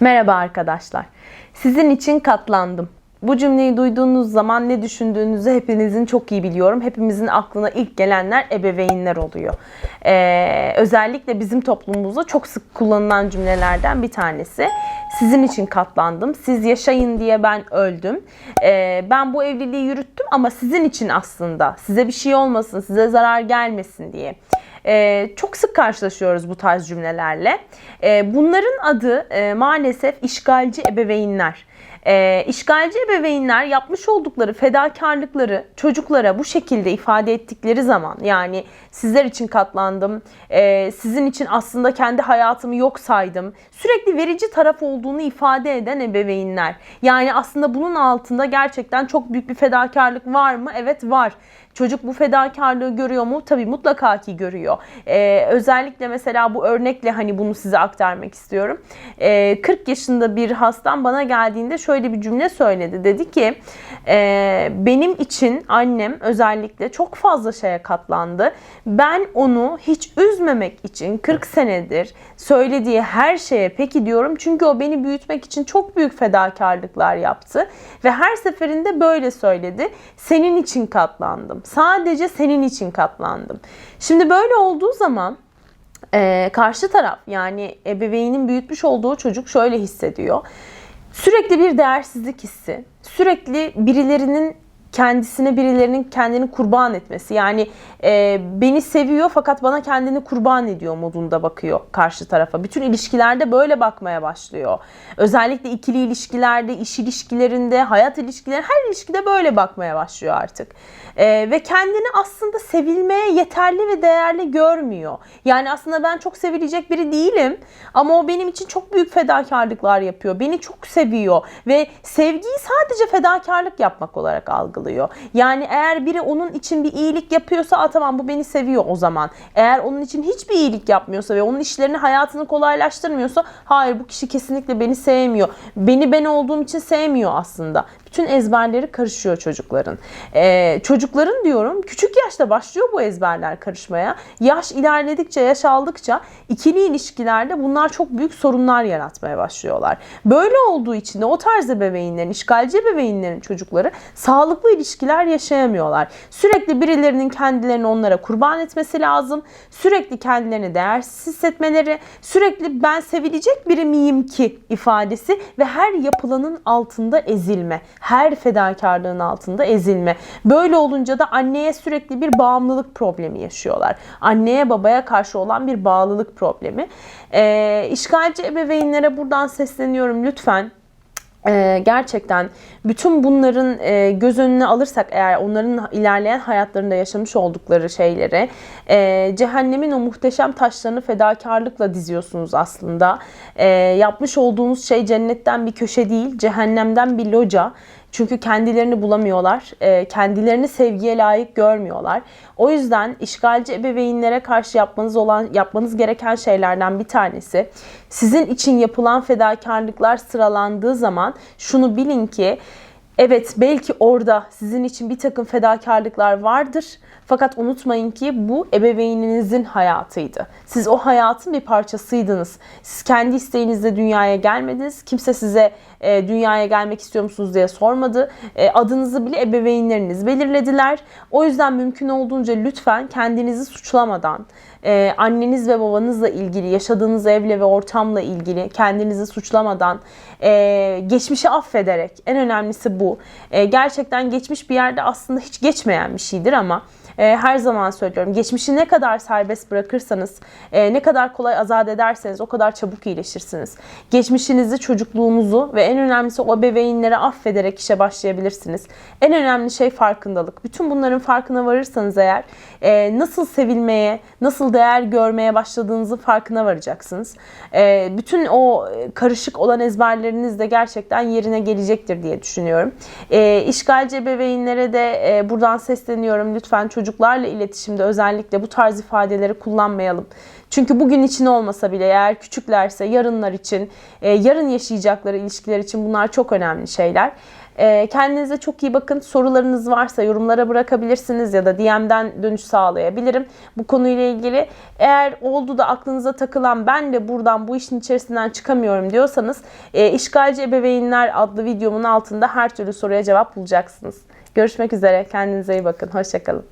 Merhaba arkadaşlar. Sizin için katlandım. Bu cümleyi duyduğunuz zaman ne düşündüğünüzü hepinizin çok iyi biliyorum. Hepimizin aklına ilk gelenler ebeveynler oluyor. Ee, özellikle bizim toplumumuzda çok sık kullanılan cümlelerden bir tanesi. Sizin için katlandım. Siz yaşayın diye ben öldüm. Ee, ben bu evliliği yürüttüm ama sizin için aslında. Size bir şey olmasın, size zarar gelmesin diye. Ee, çok sık karşılaşıyoruz bu tarz cümlelerle. Ee, bunların adı e, maalesef işgalci ebeveynler. E, işgalci ebeveynler yapmış oldukları fedakarlıkları çocuklara bu şekilde ifade ettikleri zaman yani sizler için katlandım, e, sizin için aslında kendi hayatımı yok saydım, sürekli verici taraf olduğunu ifade eden ebeveynler. Yani aslında bunun altında gerçekten çok büyük bir fedakarlık var mı? Evet var. Çocuk bu fedakarlığı görüyor mu? Tabii mutlaka ki görüyor. Ee, özellikle mesela bu örnekle hani bunu size aktarmak istiyorum. Ee, 40 yaşında bir hastam bana geldiğinde şöyle bir cümle söyledi. Dedi ki e, benim için annem özellikle çok fazla şeye katlandı. Ben onu hiç üzmemek için 40 senedir söylediği her şeye peki diyorum. Çünkü o beni büyütmek için çok büyük fedakarlıklar yaptı. Ve her seferinde böyle söyledi. Senin için katlandım. Sadece senin için katlandım. Şimdi böyle olduğu zaman e, karşı taraf yani ebeveynin büyütmüş olduğu çocuk şöyle hissediyor. Sürekli bir değersizlik hissi, sürekli birilerinin kendisine birilerinin kendini kurban etmesi. Yani e, beni seviyor fakat bana kendini kurban ediyor modunda bakıyor karşı tarafa. Bütün ilişkilerde böyle bakmaya başlıyor. Özellikle ikili ilişkilerde, iş ilişkilerinde, hayat ilişkileri her ilişkide böyle bakmaya başlıyor artık. E, ve kendini aslında sevilmeye yeterli ve değerli görmüyor. Yani aslında ben çok sevilecek biri değilim ama o benim için çok büyük fedakarlıklar yapıyor. Beni çok seviyor ve sevgiyi sadece fedakarlık yapmak olarak algılıyor. Yani eğer biri onun için bir iyilik yapıyorsa tamam bu beni seviyor o zaman. Eğer onun için hiçbir iyilik yapmıyorsa ve onun işlerini hayatını kolaylaştırmıyorsa hayır bu kişi kesinlikle beni sevmiyor. Beni ben olduğum için sevmiyor aslında. Bütün ezberleri karışıyor çocukların. Ee, çocukların diyorum küçük yaşta başlıyor bu ezberler karışmaya. Yaş ilerledikçe, yaş aldıkça ikili ilişkilerde bunlar çok büyük sorunlar yaratmaya başlıyorlar. Böyle olduğu için de o tarz ebeveynlerin, işgalci ebeveynlerin çocukları sağlıklı ilişkiler yaşayamıyorlar. Sürekli birilerinin kendilerini onlara kurban etmesi lazım. Sürekli kendilerini değersiz hissetmeleri, sürekli ben sevilecek biri miyim ki ifadesi ve her yapılanın altında ezilme her fedakarlığın altında ezilme. Böyle olunca da anneye sürekli bir bağımlılık problemi yaşıyorlar. Anneye babaya karşı olan bir bağlılık problemi. E, işgalci ebeveynlere buradan sesleniyorum lütfen ee, gerçekten bütün bunların e, göz önüne alırsak eğer onların ilerleyen hayatlarında yaşamış oldukları şeyleri e, cehennemin o muhteşem taşlarını fedakarlıkla diziyorsunuz aslında. E, yapmış olduğunuz şey cennetten bir köşe değil, cehennemden bir loca. Çünkü kendilerini bulamıyorlar, e, kendilerini sevgiye layık görmüyorlar. O yüzden işgalci ebeveynlere karşı yapmanız olan yapmanız gereken şeylerden bir tanesi sizin için yapılan fedakarlıklar sıralandığı zaman şunu bilin ki Evet belki orada sizin için bir takım fedakarlıklar vardır. Fakat unutmayın ki bu ebeveyninizin hayatıydı. Siz o hayatın bir parçasıydınız. Siz kendi isteğinizle dünyaya gelmediniz. Kimse size e, dünyaya gelmek istiyor musunuz diye sormadı. E, adınızı bile ebeveynleriniz belirlediler. O yüzden mümkün olduğunca lütfen kendinizi suçlamadan, e, anneniz ve babanızla ilgili, yaşadığınız evle ve ortamla ilgili kendinizi suçlamadan, e, geçmişi affederek, en önemlisi bu. E, gerçekten geçmiş bir yerde aslında hiç geçmeyen bir şeydir ama e, her zaman söylüyorum. Geçmişi ne kadar serbest bırakırsanız, e, ne kadar kolay azat ederseniz o kadar çabuk iyileşirsiniz. Geçmişinizi, çocukluğunuzu ve en önemlisi o bebeğinleri affederek işe başlayabilirsiniz. En önemli şey farkındalık. Bütün bunların farkına varırsanız eğer e, nasıl sevilmeye, nasıl değer görmeye başladığınızı farkına varacaksınız. E, bütün o karışık olan ezberleriniz de gerçekten yerine gelecektir diye düşünüyorum. E, işgalci ebeveynlere de e, buradan sesleniyorum. Lütfen çocuklarla iletişimde özellikle bu tarz ifadeleri kullanmayalım. Çünkü bugün için olmasa bile eğer küçüklerse yarınlar için, e, yarın yaşayacakları ilişkiler için bunlar çok önemli şeyler. Ee, kendinize çok iyi bakın. Sorularınız varsa yorumlara bırakabilirsiniz ya da DM'den dönüş sağlayabilirim. Bu konuyla ilgili eğer oldu da aklınıza takılan ben de buradan bu işin içerisinden çıkamıyorum diyorsanız e, İşgalci Ebeveynler adlı videomun altında her türlü soruya cevap bulacaksınız. Görüşmek üzere. Kendinize iyi bakın. Hoşçakalın.